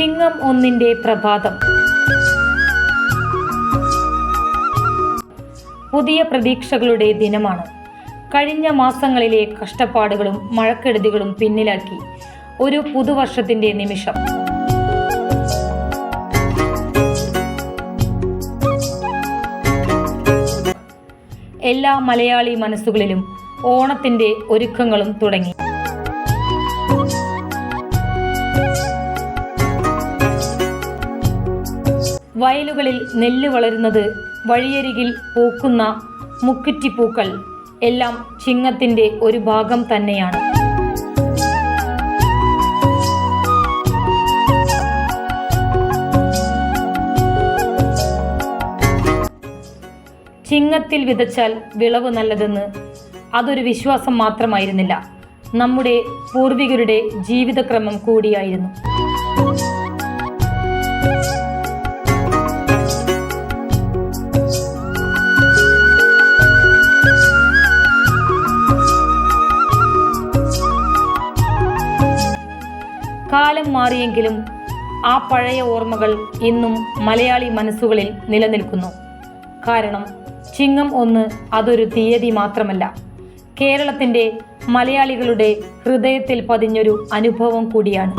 ചിങ്ങം ഒന്നിന്റെ പ്രഭാതം. പുതിയ പ്രതീക്ഷകളുടെ ദിനമാണ്. കഴിഞ്ഞ മാസങ്ങളിലെ കഷ്ടപ്പാടുകളും മഴക്കെടുതികളും പിന്നിലാക്കി ഒരു പുതുവർഷത്തിന്റെ നിമിഷം. എല്ലാ മലയാളി മനസ്സുകളിലും ഓണത്തിന്റെ ഒരുക്കങ്ങളും തുടങ്ങി. വയലുകളിൽ നെല്ല് വളരുന്നത് വഴിയരികിൽ പൂക്കുന്ന മുക്കുറ്റിപ്പൂക്കൾ എല്ലാം ചിങ്ങത്തിന്റെ ഒരു ഭാഗം തന്നെയാണ്. ചിങ്ങത്തിൽ വിതച്ചാൽ വിളവ് നല്ലതെന്ന് അതൊരു വിശ്വാസം മാത്രമായിരുന്നില്ല. നമ്മുടെ പൂർവികരുടെ ജീവിതക്രമം കൂടിയായിരുന്നു. കാലം മാറിയെങ്കിലും ആ പഴയ ഓർമ്മകൾ ഇന്നും മലയാളി മനസ്സുകളിൽ നിലനിൽക്കുന്നു. കാരണം ചിങ്ങം ഒന്ന് അതൊരു തീയതി മാത്രമല്ല. കേരളത്തിന്റെ മലയാളികളുടെ ഹൃദയത്തിൽ പതിഞ്ഞൊരു അനുഭവം കൂടിയാണ്.